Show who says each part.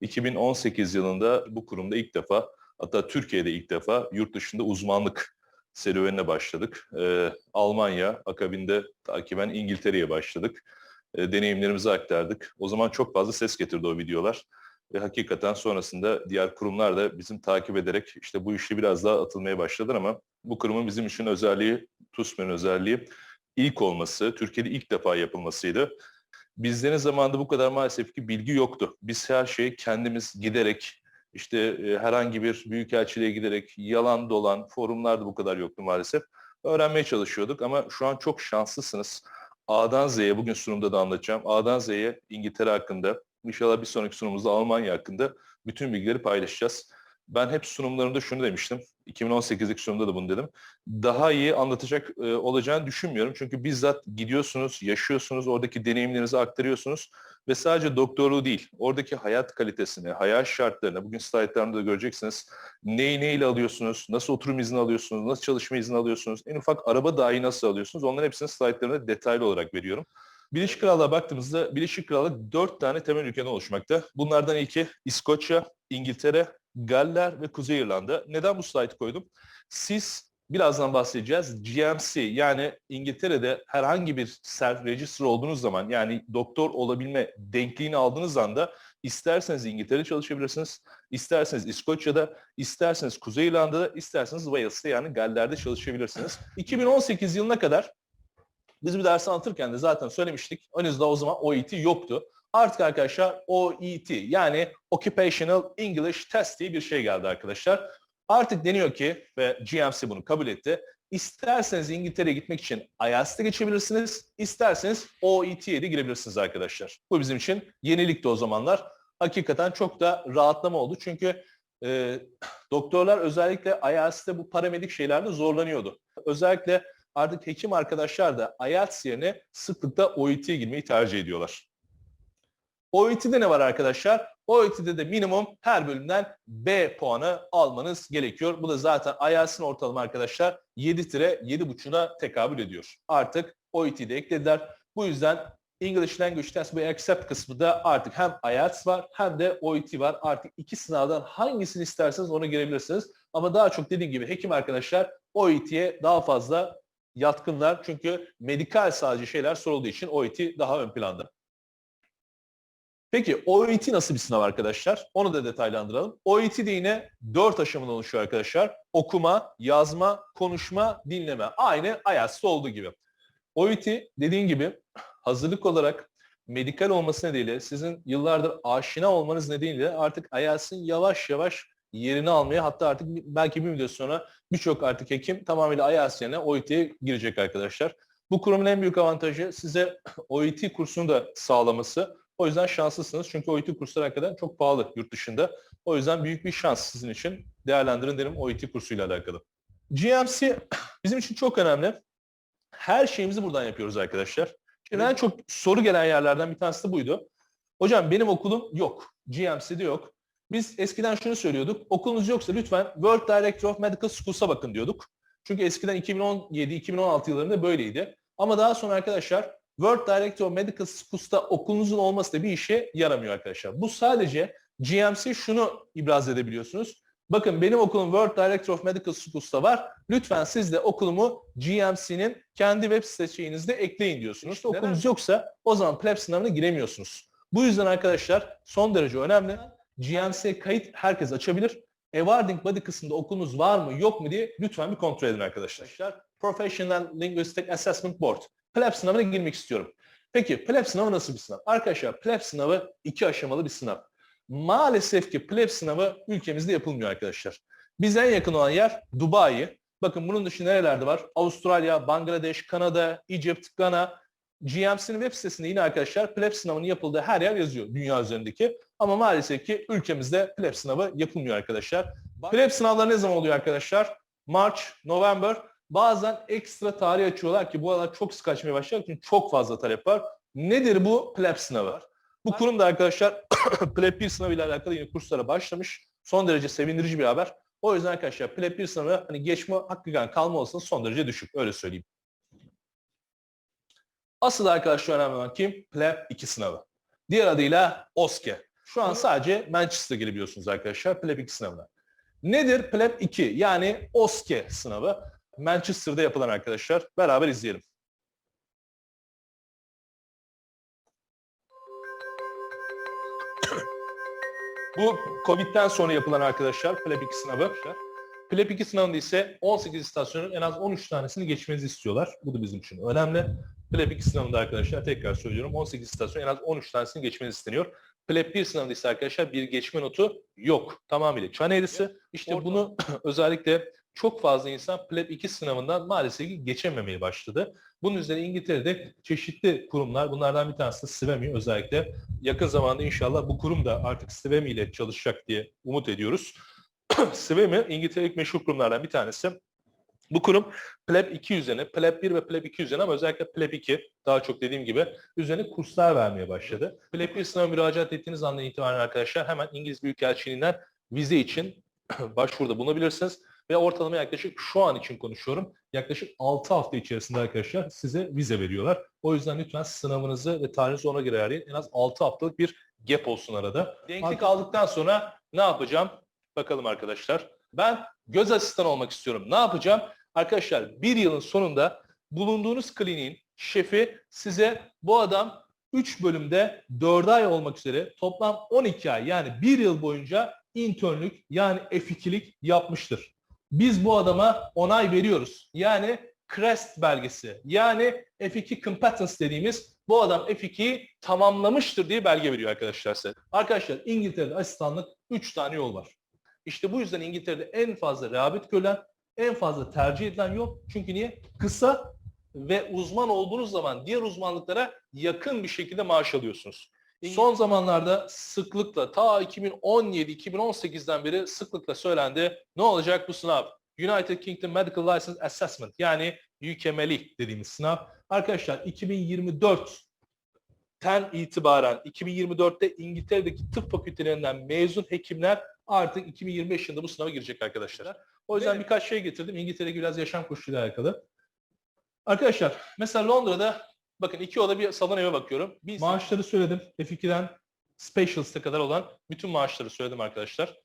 Speaker 1: 2018 yılında bu kurumda ilk defa hatta Türkiye'de ilk defa yurt dışında uzmanlık serüvenine başladık. Ee, Almanya, akabinde takiben İngiltere'ye başladık. Ee, deneyimlerimizi aktardık. O zaman çok fazla ses getirdi o videolar. Ve hakikaten sonrasında diğer kurumlar da bizim takip ederek işte bu işi biraz daha atılmaya başladılar ama bu kurumun bizim için özelliği, TUSME'nin özelliği ilk olması, Türkiye'de ilk defa yapılmasıydı. Bizlerin zamanında bu kadar maalesef ki bilgi yoktu. Biz her şeyi kendimiz giderek, işte e, herhangi bir büyükelçiliğe giderek, yalan dolan forumlarda bu kadar yoktu maalesef. Öğrenmeye çalışıyorduk ama şu an çok şanslısınız. A'dan Z'ye bugün sunumda da anlatacağım. A'dan Z'ye İngiltere hakkında, inşallah bir sonraki sunumumuzda Almanya hakkında bütün bilgileri paylaşacağız. Ben hep sunumlarımda şunu demiştim. 2018'deki sunumda da bunu dedim. Daha iyi anlatacak e, olacağını düşünmüyorum. Çünkü bizzat gidiyorsunuz, yaşıyorsunuz, oradaki deneyimlerinizi aktarıyorsunuz. Ve sadece doktorluğu değil, oradaki hayat kalitesini, hayat şartlarını, bugün slaytlarımda da göreceksiniz. Neyi neyle alıyorsunuz, nasıl oturum izni alıyorsunuz, nasıl çalışma izni alıyorsunuz, en ufak araba dahi nasıl alıyorsunuz, onların hepsini slaytlarında detaylı olarak veriyorum. Birleşik Krallığa baktığımızda Birleşik Krallık dört tane temel ülkeden oluşmakta. Bunlardan ilki İskoçya, İngiltere, Galler ve Kuzey İrlanda. Neden bu slaytı koydum? Siz birazdan bahsedeceğiz. GMC yani İngiltere'de herhangi bir self register olduğunuz zaman yani doktor olabilme denkliğini aldığınız anda isterseniz İngiltere'de çalışabilirsiniz, isterseniz İskoçya'da, isterseniz Kuzey İrlanda'da, isterseniz Wales'te yani Galler'de çalışabilirsiniz. 2018 yılına kadar biz bir ders anlatırken de zaten söylemiştik. Henüz o zaman OET yoktu. Artık arkadaşlar OET yani Occupational English Test diye bir şey geldi arkadaşlar. Artık deniyor ki ve GMC bunu kabul etti. İsterseniz İngiltere'ye gitmek için IELTS'te geçebilirsiniz. isterseniz OET'ye de girebilirsiniz arkadaşlar. Bu bizim için yenilikti o zamanlar. Hakikaten çok da rahatlama oldu. Çünkü e, doktorlar özellikle IELTS'te bu paramedik şeylerde zorlanıyordu. Özellikle artık hekim arkadaşlar da IELTS yerine sıklıkla OET'ye girmeyi tercih ediyorlar. OET'de ne var arkadaşlar? OET'de de minimum her bölümden B puanı almanız gerekiyor. Bu da zaten IELTS'in ortalama arkadaşlar 7-7.5'una tekabül ediyor. Artık OET'de eklediler. Bu yüzden English Language Test ve Accept kısmı da artık hem IELTS var hem de OET var. Artık iki sınavdan hangisini isterseniz ona girebilirsiniz. Ama daha çok dediğim gibi hekim arkadaşlar OET'ye daha fazla yatkınlar. Çünkü medikal sadece şeyler sorulduğu için OET daha ön planda. Peki OET nasıl bir sınav arkadaşlar? Onu da detaylandıralım. OET de yine 4 aşamadan oluşuyor arkadaşlar. Okuma, yazma, konuşma, dinleme. Aynı IELTS'te olduğu gibi. OET dediğin gibi hazırlık olarak medikal olması nedeniyle sizin yıllardır aşina olmanız nedeniyle artık IELTS'in yavaş yavaş yerini almaya hatta artık belki bir müddet sonra birçok artık hekim tamamıyla IELTS yerine OET'ye girecek arkadaşlar. Bu kurumun en büyük avantajı size OET kursunu da sağlaması. O yüzden şanslısınız çünkü OET kursları hakikaten çok pahalı yurt dışında. O yüzden büyük bir şans sizin için. Değerlendirin derim OET kursuyla alakalı. GMC bizim için çok önemli. Her şeyimizi buradan yapıyoruz arkadaşlar. Şimdi en çok soru gelen yerlerden bir tanesi de buydu. Hocam benim okulum yok. GMC'de yok. Biz eskiden şunu söylüyorduk. Okulunuz yoksa lütfen World Director of Medical Schools'a bakın diyorduk. Çünkü eskiden 2017-2016 yıllarında böyleydi. Ama daha sonra arkadaşlar World Director of Medical Schools'ta okulunuzun olması da bir işe yaramıyor arkadaşlar. Bu sadece GMC şunu ibraz edebiliyorsunuz. Bakın benim okulum World Director of Medical Schools'ta var. Lütfen siz de okulumu GMC'nin kendi web sitesinde ekleyin diyorsunuz. İşte okulunuz yoksa o zaman PLEB sınavına giremiyorsunuz. Bu yüzden arkadaşlar son derece önemli. GMC kayıt herkes açabilir. Awarding Body kısmında okulunuz var mı yok mu diye lütfen bir kontrol edin arkadaşlar. Professional Linguistic Assessment Board. PLEB sınavına girmek istiyorum. Peki PLEB sınavı nasıl bir sınav? Arkadaşlar PLEB sınavı iki aşamalı bir sınav. Maalesef ki PLEB sınavı ülkemizde yapılmıyor arkadaşlar. Bize en yakın olan yer Dubai. Bakın bunun dışında nerelerde var? Avustralya, Bangladeş, Kanada, Egypt, Gana. GMC'nin web sitesinde yine arkadaşlar PLEB sınavının yapıldığı her yer yazıyor dünya üzerindeki. Ama maalesef ki ülkemizde PLEB sınavı yapılmıyor arkadaşlar. PLEB sınavları ne zaman oluyor arkadaşlar? March, November. Bazen ekstra tarih açıyorlar ki bu aralar çok sık açmaya başladı çünkü çok fazla talep var. Nedir bu PLEB sınavı? Bu kurum da arkadaşlar PLEB 1 sınavı ile alakalı yine kurslara başlamış. Son derece sevindirici bir haber. O yüzden arkadaşlar PLEB 1 sınavı hani geçme hakikaten kalma olasılığı son derece düşük. Öyle söyleyeyim. Asıl arkadaşlar önemli olan kim? PLEB 2 sınavı. Diğer adıyla OSCE. Şu an sadece Manchester'a girebiliyorsunuz arkadaşlar PLEB 2 sınavına. Nedir PLEB 2? Yani OSCE sınavı. Manchester'da yapılan arkadaşlar. Beraber izleyelim. Bu Covid'den sonra yapılan arkadaşlar PLEB 2 sınavı. PLEB 2 sınavında ise 18 istasyonun en az 13 tanesini geçmenizi istiyorlar. Bu da bizim için önemli. PLEB 2 sınavında arkadaşlar tekrar söylüyorum 18 istasyon en az 13 tanesini geçmenizi isteniyor. PLEB 1 sınavında ise arkadaşlar bir geçme notu yok. Tamamıyla çan eğrisi. İşte
Speaker 2: Orada-
Speaker 1: bunu özellikle çok fazla insan PLEB 2 sınavından maalesef ki geçememeye başladı. Bunun üzerine İngiltere'de çeşitli kurumlar, bunlardan bir tanesi de özellikle yakın zamanda inşallah bu kurum da artık Svemi ile çalışacak diye umut ediyoruz. Svemi İngiltere'deki meşhur kurumlardan bir tanesi. Bu kurum PLEB 2 üzerine, PLEB 1 ve PLEB 2 üzerine ama özellikle PLEB 2 daha çok dediğim gibi üzerine kurslar vermeye başladı. PLEB 1 sınavına müracaat ettiğiniz andan itibaren arkadaşlar hemen İngiliz Büyükelçiliğinden vize için başvuruda bulunabilirsiniz. Ve ortalama yaklaşık şu an için konuşuyorum. Yaklaşık 6 hafta içerisinde arkadaşlar size vize veriyorlar. O yüzden lütfen sınavınızı ve tarihinizi ona göre ayarlayın. En az 6 haftalık bir gap olsun arada. Denklik aldıktan sonra ne yapacağım? Bakalım arkadaşlar. Ben göz asistanı olmak istiyorum. Ne yapacağım? Arkadaşlar bir yılın sonunda bulunduğunuz kliniğin şefi size bu adam 3 bölümde 4 ay olmak üzere toplam 12 ay yani 1 yıl boyunca internlük yani F2'lik yapmıştır. Biz bu adama onay veriyoruz. Yani CREST belgesi yani F2 Competence dediğimiz bu adam F2'yi tamamlamıştır diye belge veriyor arkadaşlar size. Arkadaşlar İngiltere'de asistanlık 3 tane yol var. İşte bu yüzden İngiltere'de en fazla rağbet görülen, en fazla tercih edilen yol. Çünkü niye? Kısa ve uzman olduğunuz zaman diğer uzmanlıklara yakın bir şekilde maaş alıyorsunuz. Son zamanlarda sıklıkla ta 2017-2018'den beri sıklıkla söylendi. Ne olacak bu sınav? United Kingdom Medical License Assessment yani UKML'i dediğimiz sınav. Arkadaşlar 2024'ten itibaren 2024'te İngiltere'deki tıp fakültelerinden mezun hekimler artık 2025 yılında bu sınava girecek arkadaşlar. O yüzden birkaç şey getirdim. İngiltere'deki biraz yaşam koşuluyla alakalı. Arkadaşlar mesela Londra'da bakın iki oda bir salon eve bakıyorum. Bir maaşları söyledim. F2'den Specialist'e kadar olan bütün maaşları söyledim arkadaşlar.